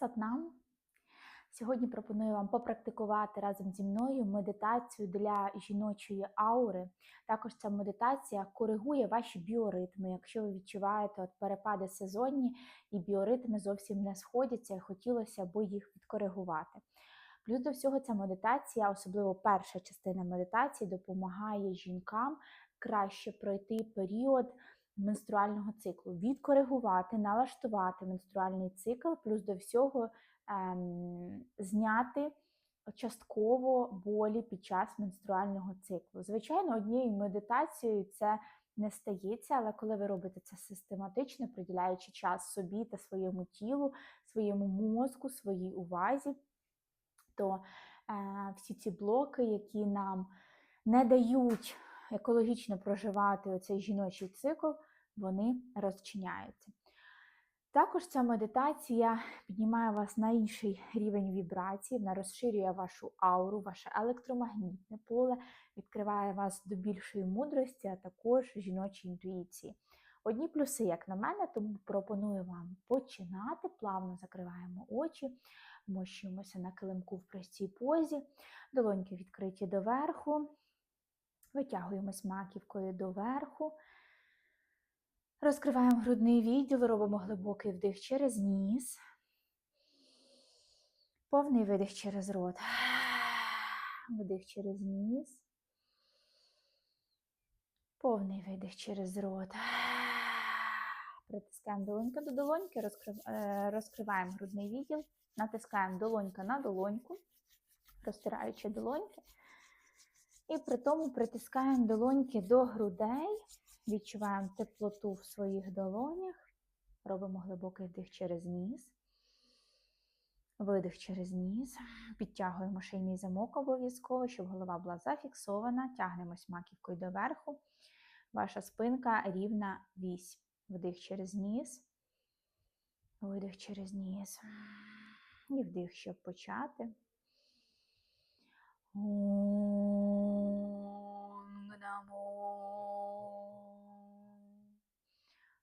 Сатнам. Сьогодні пропоную вам попрактикувати разом зі мною медитацію для жіночої аури. Також ця медитація коригує ваші біоритми. Якщо ви відчуваєте от перепади сезонні і біоритми зовсім не сходяться, і хотілося б їх відкоригувати. Плюс до всього, ця медитація, особливо перша частина медитації, допомагає жінкам краще пройти період менструального циклу, відкоригувати, налаштувати менструальний цикл, плюс до всього ем, зняти частково болі під час менструального циклу. Звичайно, однією медитацією це не стається, але коли ви робите це систематично, приділяючи час собі та своєму тілу, своєму мозку, своїй увазі, то е, всі ці блоки, які нам не дають екологічно проживати оцей жіночий цикл, вони розчиняються. Також ця медитація піднімає вас на інший рівень вібрацій, вона розширює вашу ауру, ваше електромагнітне поле, відкриває вас до більшої мудрості, а також жіночої інтуїції. Одні плюси, як на мене, тому пропоную вам починати. Плавно закриваємо очі, мощуємося на килимку в простій позі, долоньки відкриті доверху, витягуємось маківкою доверху. Розкриваємо грудний відділ, робимо глибокий вдих через ніс. Повний видих через рот. Вдих через ніс. Повний видих через рот. Притискаємо долонька до долоньки, е, розкриваємо грудний відділ, натискаємо долонька на долоньку, розтираючи долоньки. І при тому притискаємо долоньки до грудей. Відчуваємо теплоту в своїх долонях. Робимо глибокий вдих через ніс. Видих через ніс. Підтягуємо шийний замок обов'язково, щоб голова була зафіксована. Тягнемось маківкою доверху. Ваша спинка рівна вісь. Вдих через ніс. Видих через ніс. І вдих, щоб почати.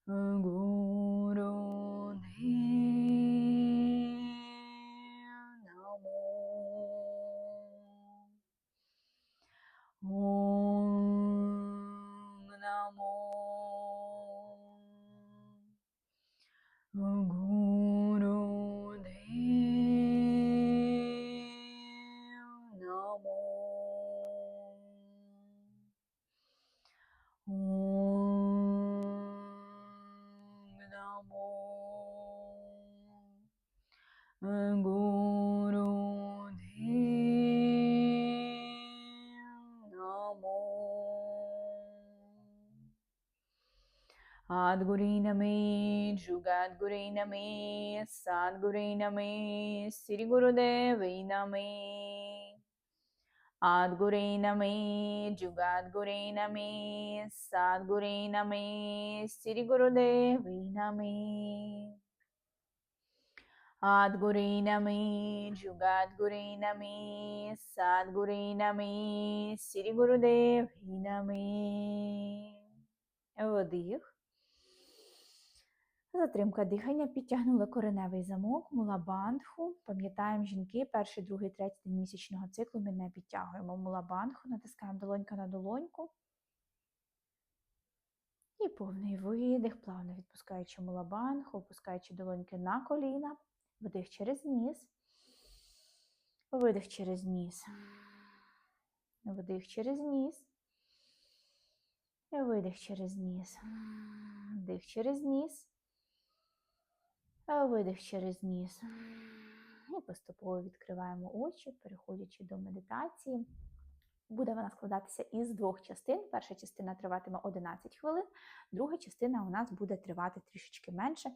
Angu. જગદગુરે નમે સદગુરે નમે શ્રી ગુરુદેવે નમે આદગુરે નમે જુગાદગુરે નમે સદગુરે નમે શ્રી ગુરુદેવે નમે आद्गुरे नमे जुगाद्गुरे नमे साद्गुरे नमे श्री गुरुदेव नमे अवधीय Затримка дихання, підтягнули кореневий замок, мулабандху. Пам'ятаємо, жінки, перший, другий, третій день місячного циклу ми не підтягуємо мулабандху, натискаємо долонька на долоньку. І повний видих, плавно відпускаючи мулабандху, опускаючи долоньки на коліна, вдих через ніс, видих через ніс, вдих через ніс, видих через ніс, вдих через ніс. Видих через ніс. І поступово відкриваємо очі, переходячи до медитації. Буде вона складатися із двох частин. Перша частина триватиме 11 хвилин, друга частина у нас буде тривати трішечки менше.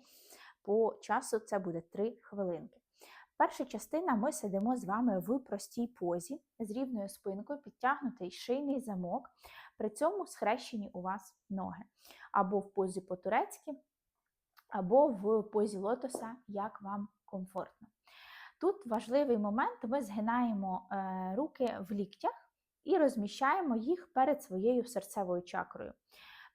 По часу це буде 3 хвилинки. Перша частина ми сидимо з вами в простій позі з рівною спинкою, підтягнутий шийний замок, при цьому схрещені у вас ноги. Або в позі по-турецьки, або в позі лотоса, як вам комфортно. Тут важливий момент: ми згинаємо е, руки в ліктях і розміщаємо їх перед своєю серцевою чакрою.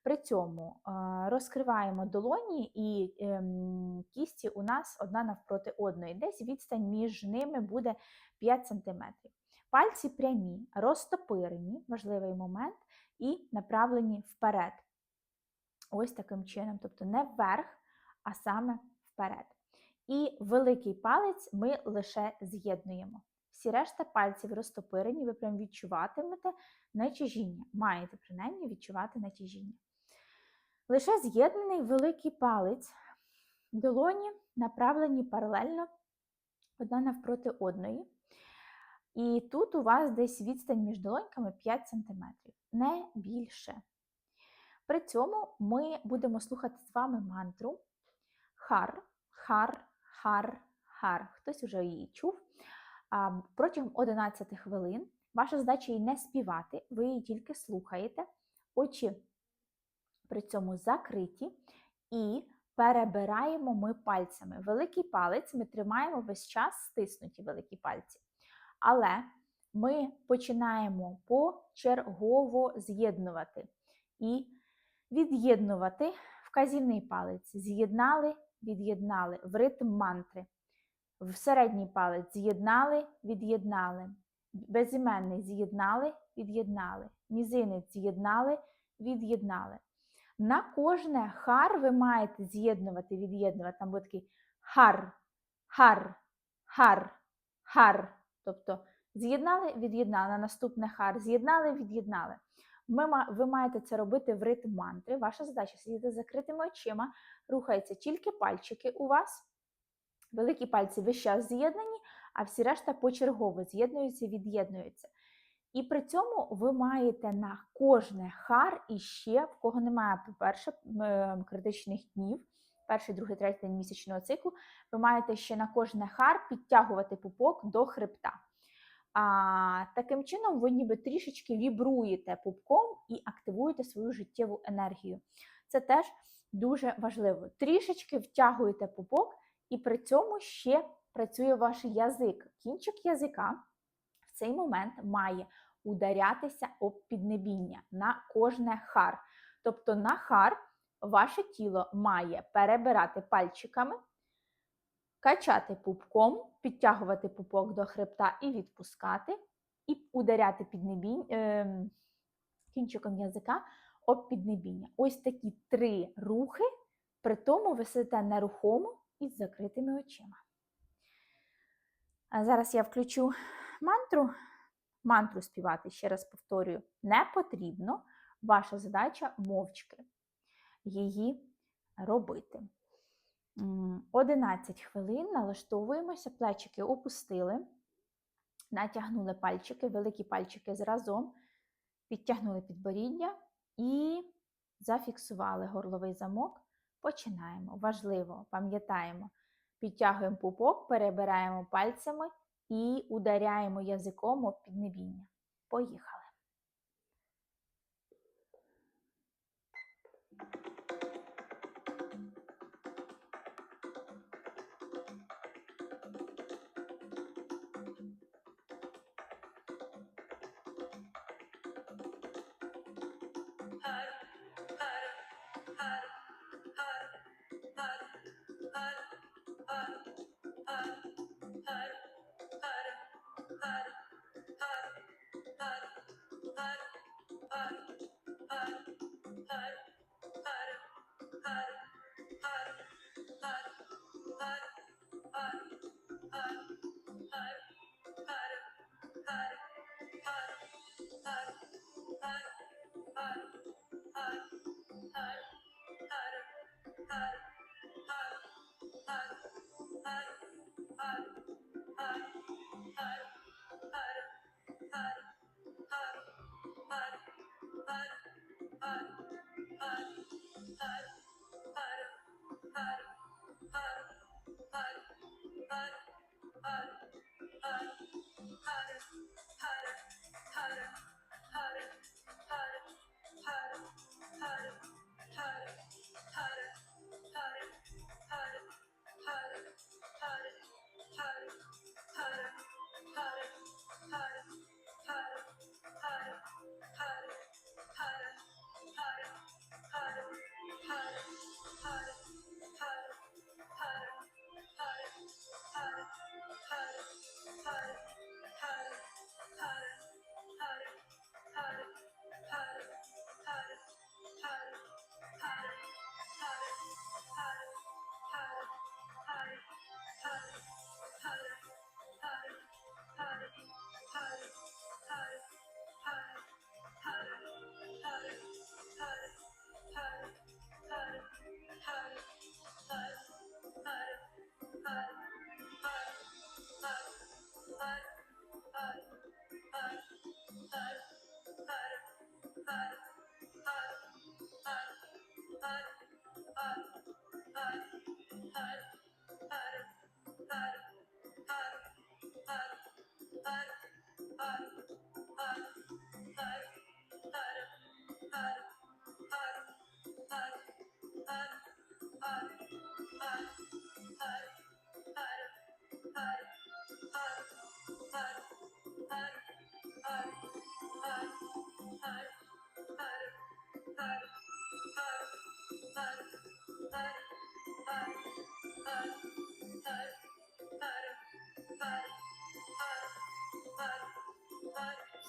При цьому е, розкриваємо долоні і ем, кісті у нас одна навпроти одної. Десь відстань між ними буде 5 см. Пальці прямі, розтопирені, важливий момент, і направлені вперед. Ось таким чином, тобто не вверх, а саме вперед. І великий палець ми лише з'єднуємо. Всі решта пальців розтопирені, ви прям відчуватимете натяжіння. Маєте принаймні відчувати натяжіння. Лише з'єднаний великий палець, долоні направлені паралельно одна навпроти одної. І тут у вас десь відстань між долоньками 5 см, не більше. При цьому ми будемо слухати з вами мантру хар, хар, хар, хар. Хтось вже її чув. Протягом 11 хвилин ваша задача її не співати, ви її тільки слухаєте, очі при цьому закриті і перебираємо ми пальцями. Великий палець ми тримаємо весь час стиснуті великі пальці. Але ми починаємо почергово з'єднувати і від'єднувати вказівний палець. З'єднали, від'єднали в ритм мантри. В середній палець з'єднали, від'єднали. Безіменний з'єднали, від'єднали. Мізинець з'єднали, від'єднали. На кожне хар ви маєте з'єднувати, від'єднувати. Там буде такий хар, хар, хар, хар. Тобто з'єднали, від'єднали. На наступне хар, з'єднали, від'єднали. Ви маєте це робити в ритм мантри. Ваша задача сидіти з закритими очима, рухаються тільки пальчики у вас. Великі пальці весь час з'єднані, а всі решта почергово з'єднуються, від'єднуються. І при цьому ви маєте на кожне хар і ще, в кого немає, по-перше, критичних днів, перший, другий, третій день місячного циклу, ви маєте ще на кожне хар підтягувати пупок до хребта. А таким чином, ви ніби трішечки вібруєте пупком і активуєте свою життєву енергію. Це теж дуже важливо. Трішечки втягуєте пупок, і при цьому ще працює ваш язик. Кінчик язика в цей момент має ударятися об піднебіння на кожне хар. Тобто на хар ваше тіло має перебирати пальчиками, качати пупком, підтягувати пупок до хребта і відпускати, і ударяти піднебінь, е, кінчиком язика об піднебіння. Ось такі три рухи, при тому ви сидите нерухомо із закритими очима. А зараз я включу мантру. Мантру співати, ще раз повторюю, не потрібно. Ваша задача мовчки її робити. 11 хвилин налаштовуємося, плечики опустили, натягнули пальчики, великі пальчики зразом, підтягнули підборіддя і зафіксували горловий замок. Починаємо. Важливо, пам'ятаємо, підтягуємо пупок, перебираємо пальцями і ударяємо язиком об піднебіння. Поїхали. uh,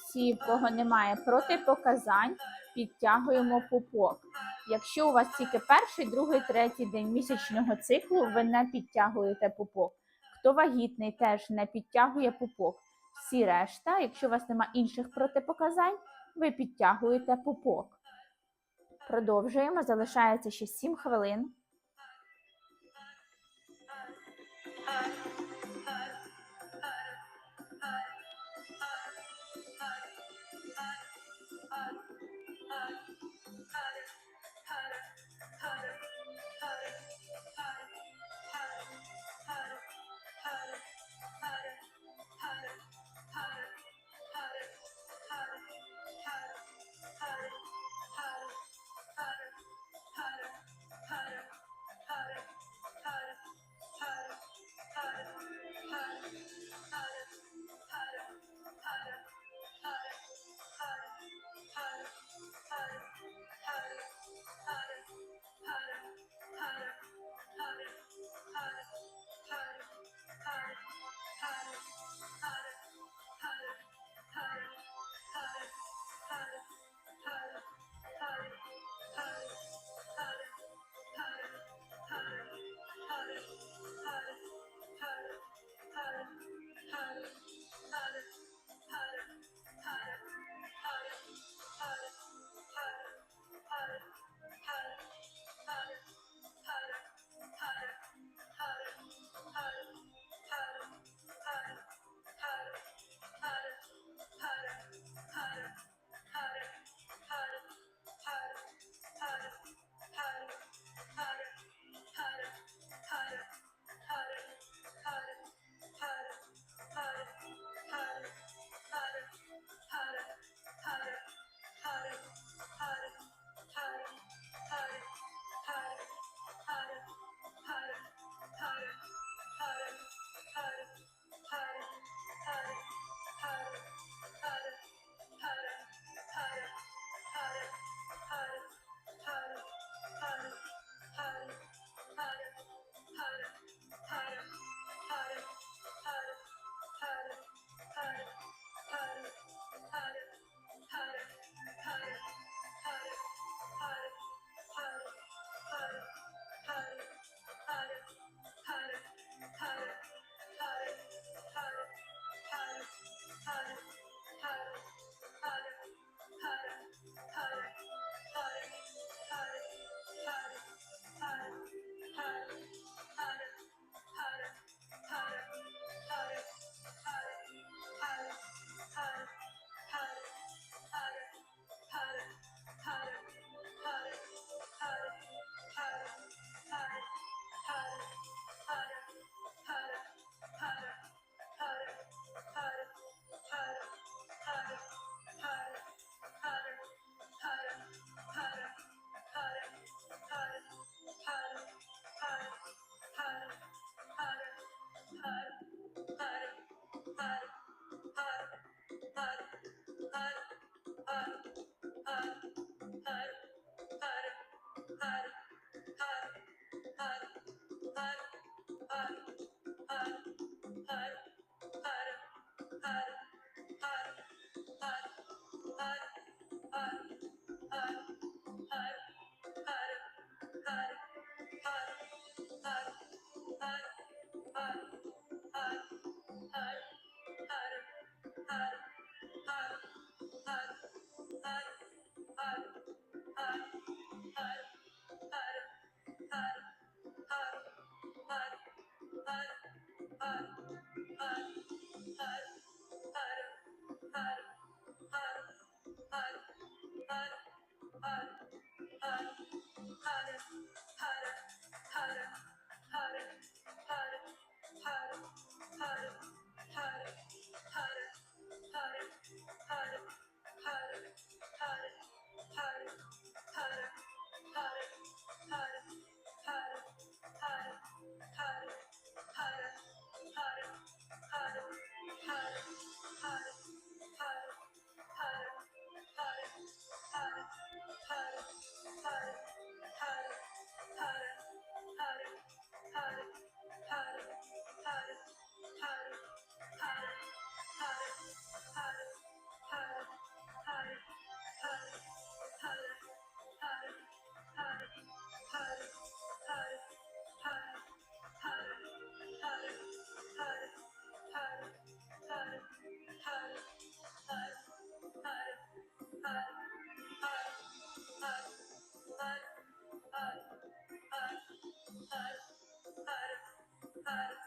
Всі, кого немає протипоказань, підтягуємо пупок. Якщо у вас тільки перший, другий, третій день місячного циклу, ви не підтягуєте пупок. Хто вагітний, теж не підтягує пупок. Всі решта, якщо у вас немає інших протипоказань, ви підтягуєте пупок. Продовжуємо. Залишається ще 7 хвилин. harder, harder, harder. side. Bye.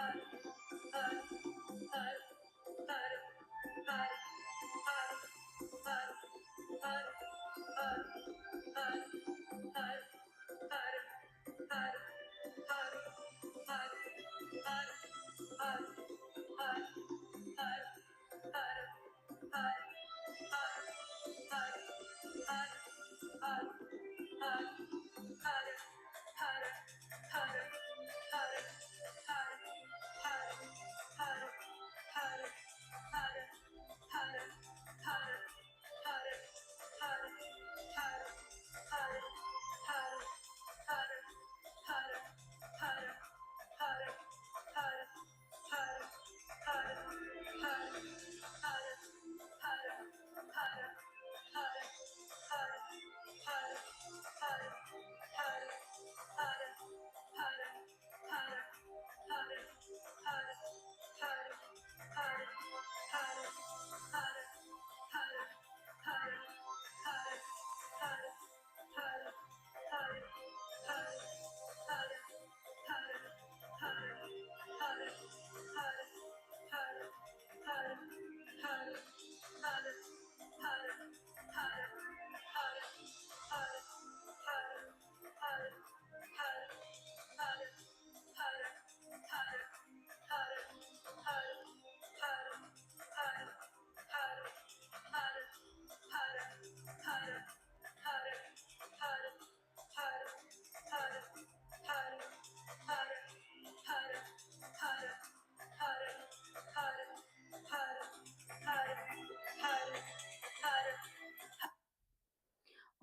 har, har, har, har.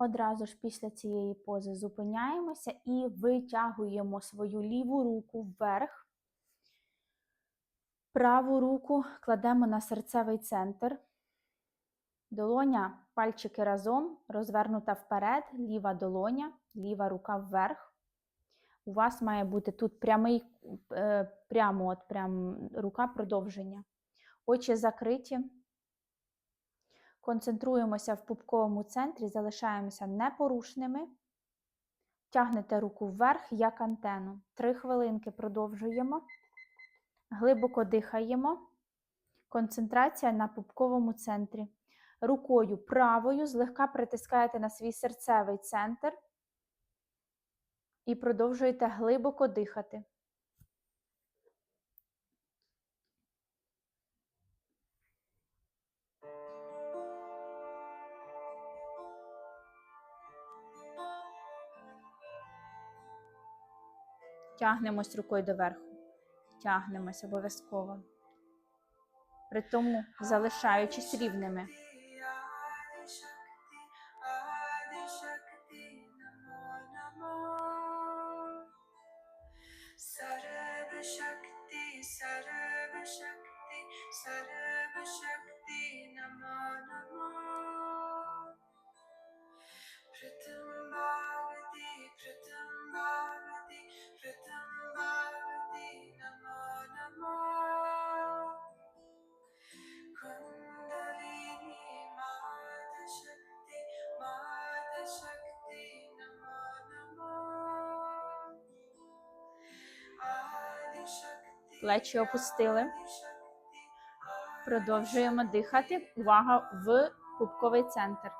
Одразу ж після цієї пози зупиняємося і витягуємо свою ліву руку вверх. Праву руку кладемо на серцевий центр. Долоня, пальчики разом, розвернута вперед, ліва долоня, ліва рука вверх. У вас має бути тут прямий, е, прямо от прям рука продовження. Очі закриті. Концентруємося в пупковому центрі, залишаємося непорушними. Тягнете руку вверх, як антенну. Три хвилинки продовжуємо. Глибоко дихаємо. Концентрація на пупковому центрі. Рукою правою злегка притискаєте на свій серцевий центр і продовжуєте глибоко дихати. Тягнемось рукою доверху. Тягнемось обов'язково. При тому залишаючись рівними. Плечі опустили. Продовжуємо дихати. Увага в пупковий центр.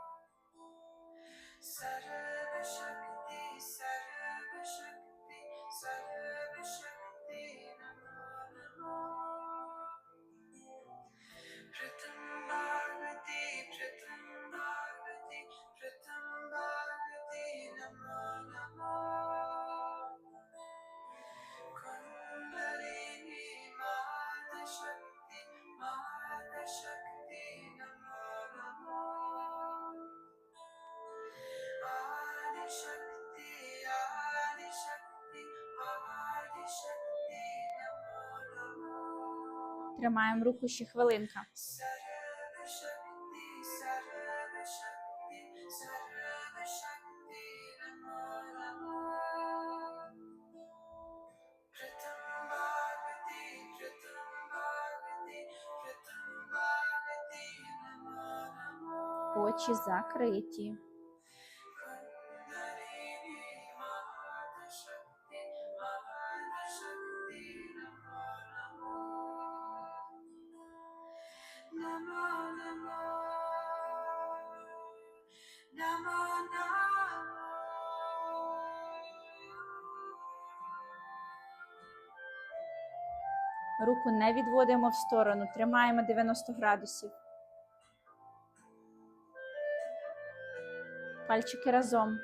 тримаємо руку ще хвилинка. Очі закриті. Руку не відводимо в сторону, тримаємо 90 градусів. Пальчики разом.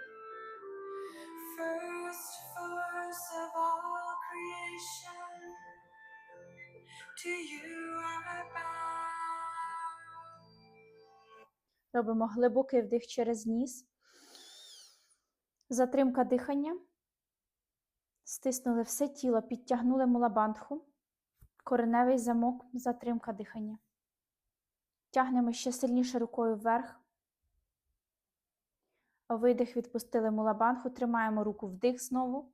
Робимо глибокий вдих через ніс. Затримка дихання. Стиснули все тіло, підтягнули мулабандху. Кореневий замок, затримка дихання. Тягнемо ще сильніше рукою вверх. Видих, відпустили мулабандху. Тримаємо руку вдих знову.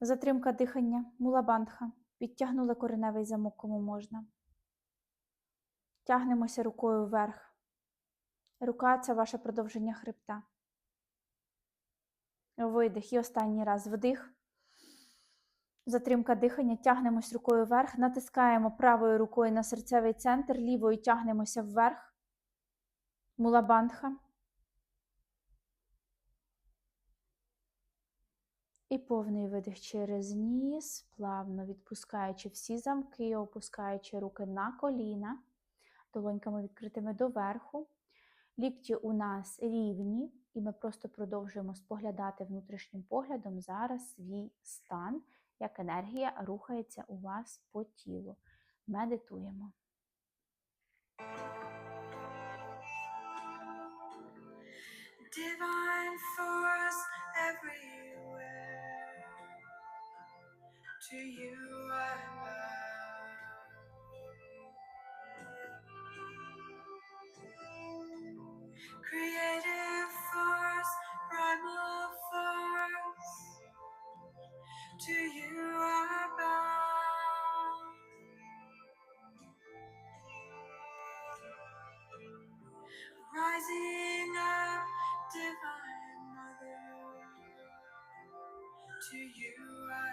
Затримка дихання, мулабандха. Підтягнули кореневий замок, кому можна. Тягнемося рукою вверх. Рука це ваше продовження хребта. Видих. І останній раз вдих. Затримка дихання. Тягнемось рукою вверх. Натискаємо правою рукою на серцевий центр, лівою тягнемося вверх. Мулабандха. І повний видих через ніс, плавно відпускаючи всі замки, опускаючи руки на коліна долоньками відкритими доверху. Лікті у нас рівні, і ми просто продовжуємо споглядати внутрішнім поглядом зараз свій стан, як енергія рухається у вас по тілу. Медитуємо. Divine force everywhere. To you I bow. Creative To you I bow. Rising up, divine mother, to you I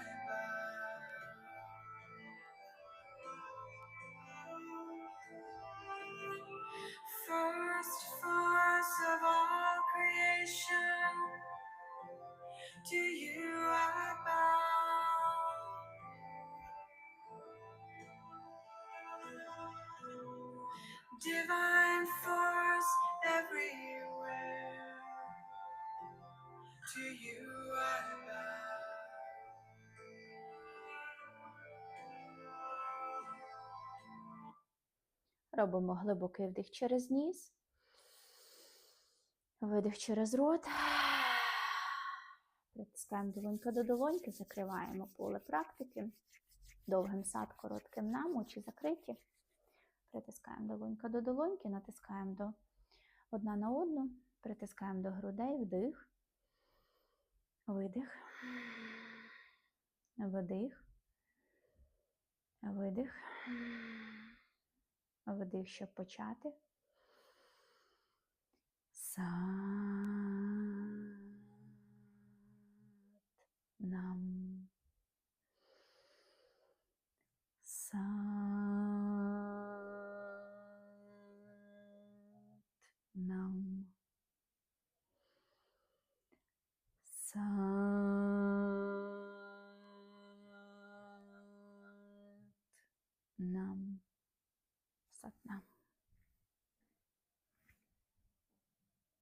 Робимо глибокий вдих через ніс. Видих через рот. Притискаємо долонька до долоньки, закриваємо поле практики. Довгим сад, коротким нам, очі закриті. Притискаємо долонька до долоньки, натискаємо до одна на одну, притискаємо до грудей, вдих, видих, вдих, видих, води, щоб почати. Сад нам. Сад нам. Сад.